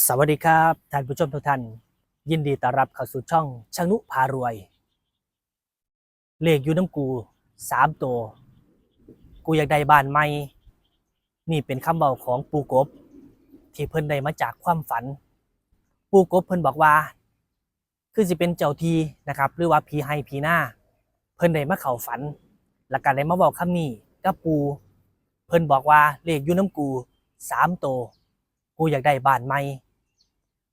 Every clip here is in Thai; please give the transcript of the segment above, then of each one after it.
สวัสดีครับท่านผู้ชมทุกท่าน ยินดีต้อนรับเข้าสู่ช่องชงนุพารวย เลขอยู่น้ำกูสามตัว กูอยากได้บ้านใหม่ นี่เป็นคำเบาของปูกบ ที่เพิ่นได้มาจากความฝัน ปูกบเพิ่นบอกว่า คือสิเป็นเจ้าทีนะครับ หรือว่าผีให้ผีหน้า เพิ่นได้มาเข้าฝันแล้วก็ได้มาบอกคำนี้กับปู เพิ่นบอกว่าเลขอยู่น้ำกูสามตัว กูอยากได้บ้านใหม่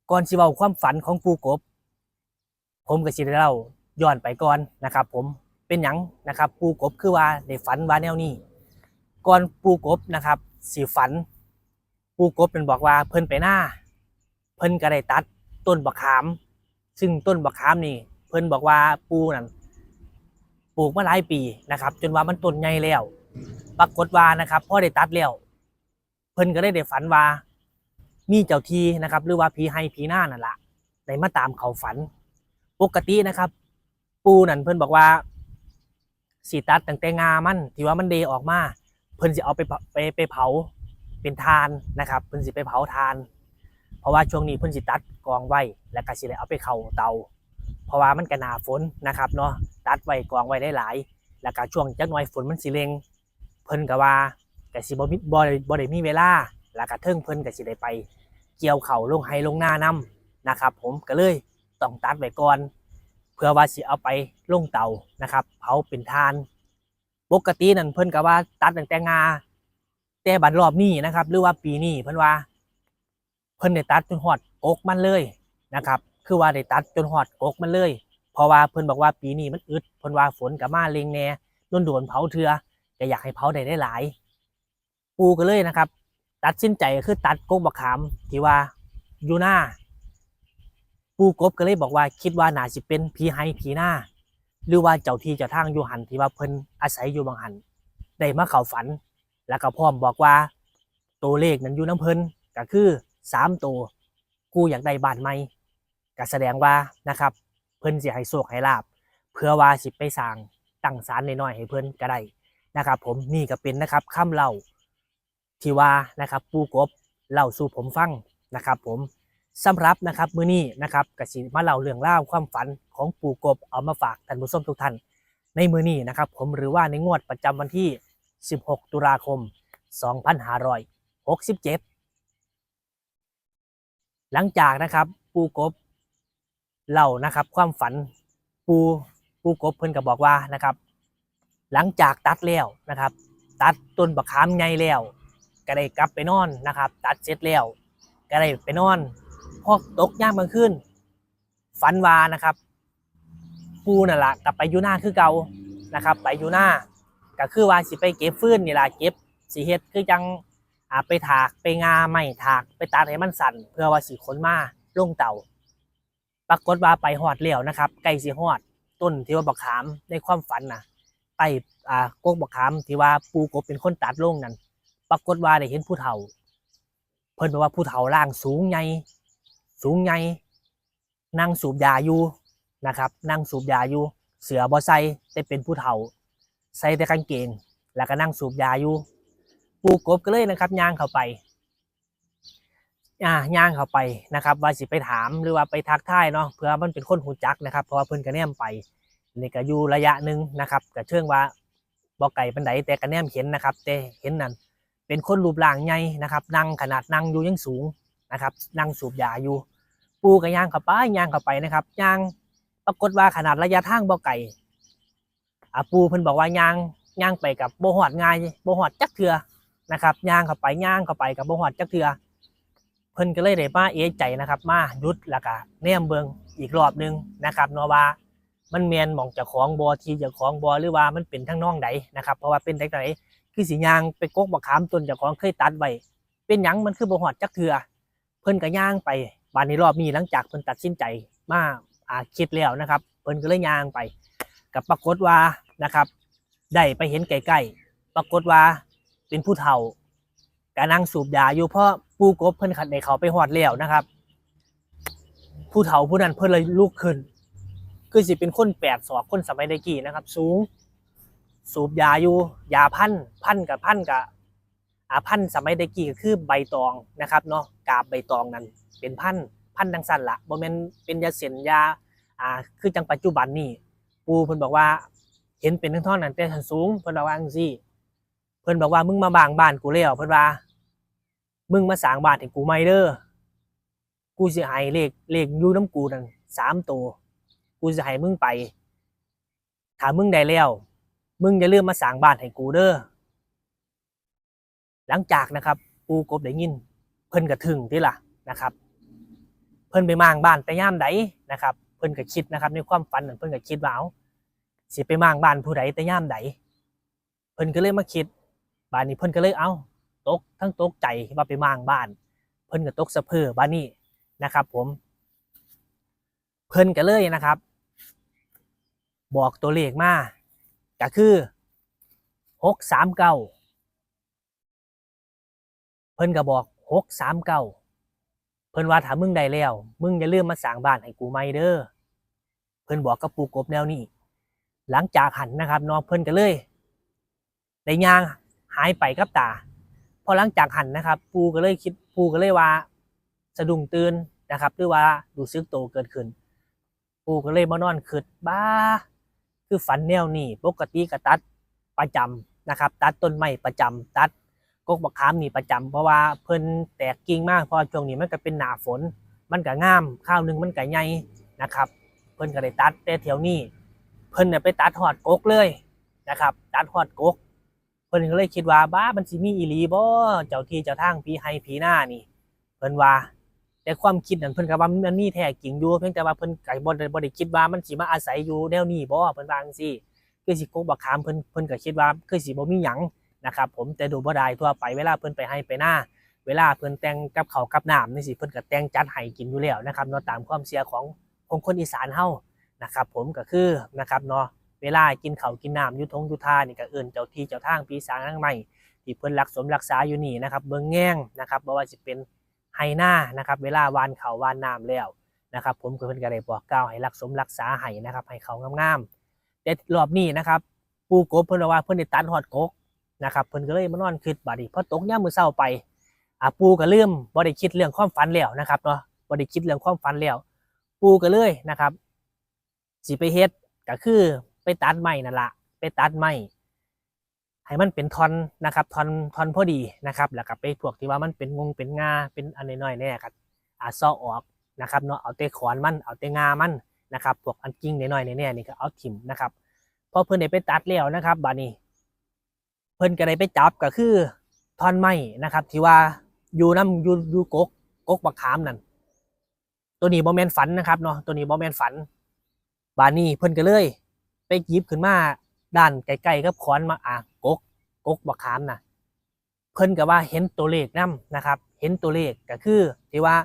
ก่อนสิเว้าความฝันของปูกบ ผมก็สิได้เล่าย้อนไปก่อนนะครับ ผมเป็นหยังนะครับปูกบคือว่าได้ฝันว่าแนวนี้ก่อนปูกบนะครับสิฝัน ปูกบเป็นบอกว่าเพิ่นไปหน้า เพิ่นก็ได้ตัดต้นบักขาม ซึ่งต้นบักขามนี่ เพิ่นบอกว่าปูนั่นปลูกมาหลายปีนะครับ จนว่ามันต้นใหญ่แล้ว ปรากฏว่านะครับพ่อได้ตัดแล้วเพิ่นก็ได้ได้ฝันว่า มีเจ้าทีนะครับ หรือว่าผีให้ผีหน้านั่นละได้มาตามเขาฝัน ปกตินะครับ ปูนั่นเพิ่นบอกว่าสีตัดตั้งแต่งามันที่ว่ามันเดออกมา เพิ่นสิเอาไปไปไปเผาเป็นทานนะครับเพิ่นสิไปเผาทาน เพราะว่าช่วงนี้เพิ่นสิตัดกองไว้แล้วก็สิได้เอาไปเข้าเตา เพราะว่ามันก็หนาฝนนะครับเนาะตัดไว้กองไว้ได้หลาย แล้วก็ช่วงจักหน่อยฝนมันสิเร่งเพิ่นก็ว่าก็สิบ่มีบ่ได้บ่ได้มีเวลาแล้วก็เทิงเพิ่นก็สิได้ไป เกี่ยวเข่าลงไฮลงหน้านํนะครับ ผมก็เลยต้องตัดไว้ก่อน เพื่อว่าสิเอาไปลงเตานะครับเผาเป็นทานปกตินั่นเพิ่นก็ว่าตัดตั้งแต่งาแต่บัดรอบนี้นะครับ หรือว่าปีนี้เพิ่นว่า เพิ่นได้ตัดจนหอดกกมันเลยนะครับ คือว่าได้ตัดจนหอดกกมันเลย เพราะว่าเพิ่นบอกว่าปีนี้มันอึดเพิ่นว่าฝนกับมาเลงแน่โดนโดนๆเผาเถื่อก็อยากให้เผาได้ได้หลาย ปูก็เลยนะครับ ตัดสินใจคือตัดกกบักขามที่ว่าอยู่หน้า ปูกบก็เลยบอกว่าคิดว่าน่าสิเป็นผีให้ผีหน้า หรือว่าเจ้าที่เจ้าทางอยู่หันที่ว่าเพิ่นอาศัยอยู่บางหันได้มาเข้าฝัน แล้วก็พร้อมบอกว่า ตัวเลขนั้นอยู่น้ำเพิ่นก็คือสามตัวกูอยากได้บ้านใหม่ก็แสดงว่านะครับ เพิ่นสิให้โชคให้ลาบเพื่อว่าสิไปสร้างตั้งศาลน้อยๆให้เพิ่นก็ได้นะครับ ผมนี่ก็เป็นนะครับคำเล่า ที่ว่านะครับปูกบเล่าสู่ผมฟังนะครับ ผมสำหรับนะครับมื้อนี้นะครับกสิมาเล่าเรื่องเล่าความฝันของปูกบเอามาฝากท่านผู้ชมทุกท่านในมื้อนี้นะครับ ผมหรือว่าในงวดประจำวันที่ 16 ตุลาคม 2567 หลังจากนะครับปูกบเล่านะครับ ความฝันปูปูกบเพิ่นก็บอกว่านะครับ หลังจากตัดแล้วนะครับ ตัดต้นบักขามใหญ่แล้ว ก็ได้กลับไปนอนนะครับ ตัดเสร็จแล้วก็ได้ไปนอนพอตกย่างบางคืนฝันวานะครับ ปูนั่นแหละกลับไปยูหน้าคือเก่านะครับ ไปยูหน้าก็คือว่าสิไปเก็บฟืนนี่ล่ะเก็บสีเฮ็ดคือจังอาไปถากไปงาไม่ถากไปตัดให้มันสั่น เพื่อว่าสีขนมาลงเต่า ปรากฏว่าไปหอดแล้วนะครับใกล้สิหอดต้นที่ว่าบักขามในความฝันนะใต้อ่ากกบักขามที่ว่าปูกบเป็นคนตัดลงนั่น ปรากฏว่าได้เห็นผู้เฒ่า เพิ่นบอกว่าผู้เฒ่าร่างสูงใหญ่สูงใหญ่นั่งสูบยาอยู่นะครับนั่งสูบยาอยู่ เสือบ่ใส่แต่เป็นผู้เฒ่า ใส่แต่กางเกง แล้วก็นั่งสูบยาอยู่ปูกบก็เลยนะครับย่างเข้าไปอ่าย่างเข้าไปนะครับ ว่าสิไปถามหรือว่าไปทักทายเนาะเพื่อมันเป็นคนหูจักนะครับเพราะว่าเพิ่นก็แนมไปนี่ก็อยู่ระยะหนึ่งนะครับก็เชิงว่าบ่ไก่ปันไดแต่ก็แนมเห็นนะครับ แต่เห็นนั่น เป็นคนรูปร่างใหญ่นะครับ นั่งขนาดนั่งอยู่ยังสูงนะครับ นั่งสูบยาอยู่ ปูกับย่างเข้าไปย่างเข้าไปนะครับย่างปรากฏว่าขนาดระยะทางบ่ไก่อะปูเพิ่นบอกว่าย่างย่างไปกับโบหอดง่ายโบหอดจักเถือนะครับย่างเข้าไปย่างเข้าไปกับโบหอดจักเถือเพิ่นก็เลยได้มาเอใจนะครับมาหยุดแล้วก็แนมเบิงอีกรอบหนึงนะครับเนาะว่ามันแมนมองจ้าของบอทีจ้าของบอหรือว่ามันเป็นทั้งน้องใดนะครับ เพราะว่าเป็นเด็กไหน คือสียางไปโกกบักขามต้นเจ้าของเคยตัดไว้เป็นหยังมันคือบ่ฮอดจักเทือเพิ่นก็ย่างไปบานในรอบนี้หลังจากเพิ่นตัดสินใจมาอาคิดแล้วนะครับ เพิ่นก็เลยย่างไปกับปรากฏว่านะครับ ได้ไปเห็นใกล้ๆปรากฏว่าเป็นผู้เฒ่ากำลังสูบยาอยู่เพราะปูกบเพิ่นขัดในเขาไปหอดแล้วนะครับ ผู้เฒ่าผู้นั้นเพิ่นเลยลุกขึ้น คือสิเป็นคนแปดศอกคนสมัยใดกี้นะครับ สูง สูบยาอยู่ยาพันพันกับพันกับอาพันธ์สมัยเดกี้ก็คือใบตองนะครับเนาะกาบใบตองนั้นเป็นพันธ์พันธ์ดังสั้นละบ่แม่นเป็นยาเสียนยาอ่าคือจังปัจจุบันนี่ปูเพิ่นบอกว่าเห็นเป็นทั้งท่อนนั้นแต่ทันสูงเพิ่นบอกว่าจังซี่เพิ่นบอกว่ามึงมาบางบ้านกูแล้วเพิ่นว่า มึงมาสร้างบ้านให้กูใหม่เด้อกูสิให้เลขเลขอยู่น้ำกูนั่นสามตัวกูสิให้มึงไปถ้ามึงได้แล้ว มึงอย่าลืมมาสร้างบ้านให้กูเด้อหลังจากนะครับ ปูกบได้ยิน เพิ่นก็ถึงที่ล่ะนะครับ เพิ่นไปมางบ้านแต่ย่ามใดนะครับ เพิ่นก็คิดนะครับ ในความฝันนั้นเพิ่นก็คิดว่าเอาสิไปมางบ้านผู้ใดแต่ย่ามใดเพิ่นก็เลยมาคิดบ้านนี้เพิ่นก็เลยเอาตกทั้งตกใจว่าไปมางบ้าน เพิ่นก็ตกสะเพอบ้านนี้นะครับ ผม เพิ่นก็เลยนะครับ บอกตัวเลขมา ก็คือหกสามเก้าเพิ่นก็บอกหกสามเก้าเพิ่นว่าถ้ามึงได้แล้ว มึงอย่าลืมมาสร้างบ้านให้กูใหม่เด้อเพิ่นบอกกับปูกบแนวนี้ หลังจากหันนะครับน้องเพิ่นก็เลยได้ย่างหายไปกับตาพอหลังจากหันนะครับ ปูก็เลยคิดปูก็เลยว่า สะดุ้งตื่นนะครับหรือว่าดูซึกโตเกิดขึ้น ปูก็เลยมานอนคิดบ้า คือฝันแนวนี้ปกติก็ตัดประจำนะครับ ตัดต้นไม้ประจำตัดกกบักขามนี่ประจำเพราะว่าเพิ่นแตกกิ่งมากเพอช่วงนี้มันก็เป็นหนาฝน มันก็งามข้าวหนึงมันก็ใหญ่นะครับ เพิ่นก็ได้ตัดแต่แถวนี้ เพิ่นเนี่ยไปตัดหอดกกเลยนะครับ ตัดหอดกก เพิ่นก็เลยคิดว่าบ้ามันสิมีอีหลีบ่เจ้าที่เจ้าทางผีไฮผีหน้านี่ เพิ่นว่า แต่ความคิดนั้นเพิ่นก็ว่ามันมีแท้จริงอยู่เพียงแต่ว่าเพิ่นก็บ่ได้บ่ได้คิดว่ามันสิมาอาศัยอยู่แนวนี้บ่เพิ่นว่าจังซี่คือสิกกบักขามเพิ่นเพิ่นก็คิดว่าคือสิบ่มีหยังนะครับผมแต่ดูบ่ได้ทั่วไปเวลาเพิ่นไปให้ไปหน้า เวลาเพิ่นแต่งกับเขาวกับน้ำนี่สิเพิ่นก็แต่งจัดให้กินอยู่แล้วนะครับเนาะตามความเชื่อของของคนอีสานเฮานะครับผมก็คือนะครับเนาะเวลากินข้าวกินน้ำอยู่ทงอยู่ทานี่ก็เอิ้นเจ้าที่เจ้าทางปีศาจนางไม้ที่เพิ่นรักสมรักษาอยู่นี่นะครับเบิ่งแง่งนะครับบ่ว่าสิเป็น ไฮหน้านะครับ เวลาวานเขาวานน้ำแล้วนะครับ ผมก็เพิ่นก็ได้บอกกล่าวให้รักสมรักษาให้นะครับ ให้เขางามๆแต่รอบนี้นะครับปูกบเพิ่นว่าเพิ่นได้ตัดฮอดกกนะครับเพิ่นก็เลยมานอนคิดบาดนีพอตกยามมือเช้าไปอ่าปูก็ลืมบ่ได้คิดเรื่องความฝันแล้วนะครับเนาะบ่ได้คิดเรื่องความฝันแล้ว ปูก็เลยนะครับสิไปเฮ็ดก็คือไปตัดไม้นั่นละไปตัดไม้ ให้มันเป็นทอนนะครับทอนทอนพอดีนะครับแล้วก็ไปพวกที่ว่ามันเป็นงงเป็นงาเป็นอันน้อยๆแน่ครับอาซอออกนะครับเนาะเอาแต่ขอนมันเอาแต่งามันนะครับพวกอันกิ่งน้อยๆแน่ๆนี่ก็เอาถิ่มนะครับพอเพิ่อนได้ไปตัดแล้วนะครับบานี้ เพิ่อนก็ได้ไปจับก็คือทอนไม้นะครับ ที่ว่าอยู่น้ำอยู่อยู่กกกกบักขามนั่นตัวนี้บ่แมนฝันนะครับเนาะตัวนี้บ่แมนฝัน บานนี้เพิ่อนก็เลย ไปยิบขึ้นมาด้านใกล้ๆกับขอนมาอะก กกบักขามนะเพิ่นก็ว่าเห็นตัวเลขนํนะครับ เห็นตัวเลขก็คือที่ว่า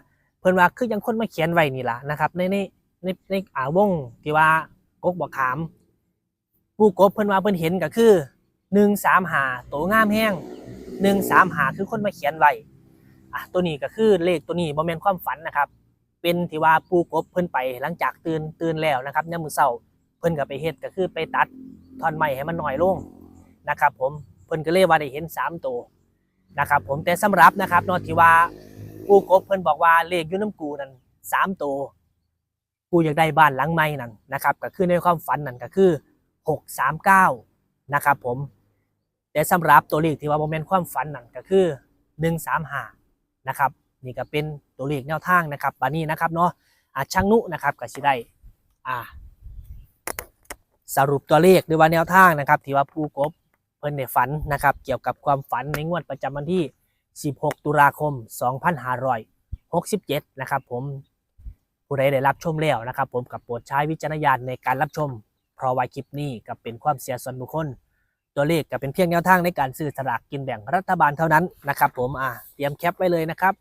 เพิ่นว่าคือยังคนมาเขียนไว้นี่ล่ะนะครับ ในในในในอ่าวงที่ว่ากกบักขามผู้กบเพิ่นว่าเพิ่นเห็นก็คือหนึ่งสามหาตัวงามแห้งหนึ่งสามหาคือคนมาเขียนไว้อะตัวนี้ก็คือเลขตัวนี้บ่แม่นความฝันนะครับ เป็นที่ว่าปูกบเพิ่นไปหลังจากตื่นตื่นแล้วนะครับยามมื้อเช้าเพิ่นก็ไปเฮ็ดก็คือไปตัดท่อนไม้ให้มันหน้อยลงนะครับผม เพิ่นก็เลยว่าได้เห็นสามตัวนะครับผมแต่สำหรับนะครับเนาะที่ว่าปูกบเพิ่นบอกว่าเลขอยู่น้ำกูนั่นสามตัวกูอยากได้บ้านหลังใหม่นั่นนะครับก็คือในความฝันนั่นก็คือหกสามเก้านะครับผมแต่สำหรับตัวเลขที่ว่าโมเมนต์ความฝันนั่นก็คือหนึ่งสามห้านะครับนี่ก็เป็นตัวเลขแนวทางนะครับบานี้นะครับเนาะอาช่างนุนะครับก็สิได้อ่าสรุปตัวเลขหรือว่าแนวทางนะครับ ที่ว่าผู้กบ พิ่นในฝันนะครับเกี่ยวกับความฝันในงวดประจำวันที่ 16 ตุลาคม 2567 นะครับผมผู้ใดได้รับชมแล้วนะครับ ผมกับโปรดใช้วิจารณญาณในการรับชม เพราะว่าคลิปนี้ก็เป็นความเสียส่วนบุคคล ตัวเลขก็เป็นเพียงแนวทางในการซื้อสลากกินแบ่งรัฐบาลเท่านั้นนะครับ ผมอ่าเตรียมแคปไว้เลยนะครับ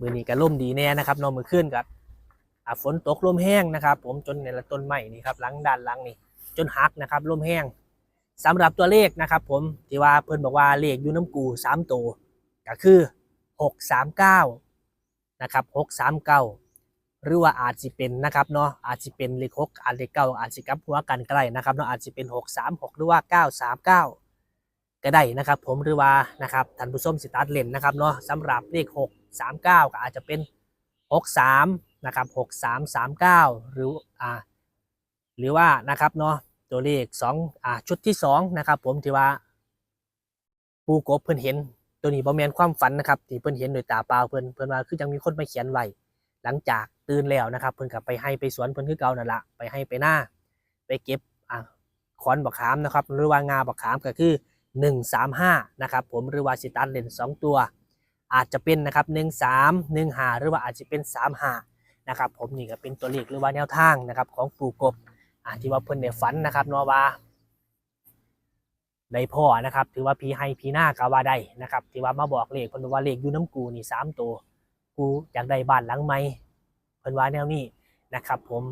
มือนี้ก็ล่มดีแน่นะครับนอนมือขึ้นกับอ่าฝนตกลมแห้งนะครับ ผมจนในละต้นไม้นี่ครับหลังด้านหลังนี่จนหักนะครับลมแห้ง สำหรับตัวเลขนะครับผมที่ว่าเพิ่นบอกว่าเลขอยู่น้ำกูสามตัวก็คือหกสามเก้านะครับหกสามเก้าหรือว่าอาจจะเป็นนะครับเนาะอาจจะเป็นเลขหกอาจเลขเก้าอาจจะกลับหัวกันใกล้นะครับเนาะอาจจะเป็นหกสามหกหรือว่าเก้าสามเก้าก็ได้นะครับผมหรือว่านะครับท่านผู้ชมสิตัดเล่นนะครับเนาะสำหรับเลข6 3 9ก็อาจจะเป็น6 3นะครับ6 3 3 9หรืออ่าหรือว่านะครับเนาะ ตัวเลข2อ่าชุดที่2นะครับผมที่ว่าปูกบเพิ่อนเห็นตัวนี้บ่แมนความฝันนะครับที่เพิ่อนเห็นโดยตาเปล่าเพิ่อนเพิ่อนว่าคือจังมีคนมาเขียนไว้หลังจากตื่นแล้วนะครับ เพิ่อนก็ไปให้ไปสวนเพิ่อนคือเก่านั่นละไปให้ไปหน้า ไปเก็บอะขอนบักขามนะครับหรือว่างาบักขามก็คือ 135นะครับผมหรือว่าสิตันเลน2ตัว อาจจะเป็นนะครับ13 15หรือว่าอาจจะเป็น35นะครับผมนี่ก็เป็นตัวเลขหรือว่าแนวทางนะครับของปู่กบ อ่าที่ว่าเพิ่นได้ฝันนะครับเนาะว่าได้พ่อนะครับ ถือว่าพีให้พีหน้ากาว่าได้นะครับที่ว่ามาบอกเลขเพิ่นว่าเลขอยู่น้ำกูนี่สามตัวกูอยากได้บ้านหลังใหม่เพิ่นว่าแนวนี้นะครับ ผม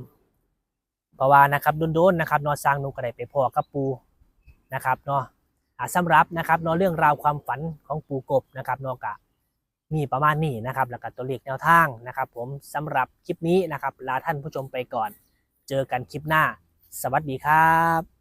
เพราะว่านะครับโดนๆนะครับนอสร้างนุกก็ได้ไปพ่อกับปูนะครับเนาะอาสำหรับนะครับเนอเรื่องราวความฝันของปูกบนะครับนอกะมีประมาณนี้นะครับแล้วก็ตัวเลขแนวทางนะครับ ผมสำหรับคลิปนี้นะครับลาท่านผู้ชมไปก่อน เจอกันคลิปหน้า สวัสดีครับ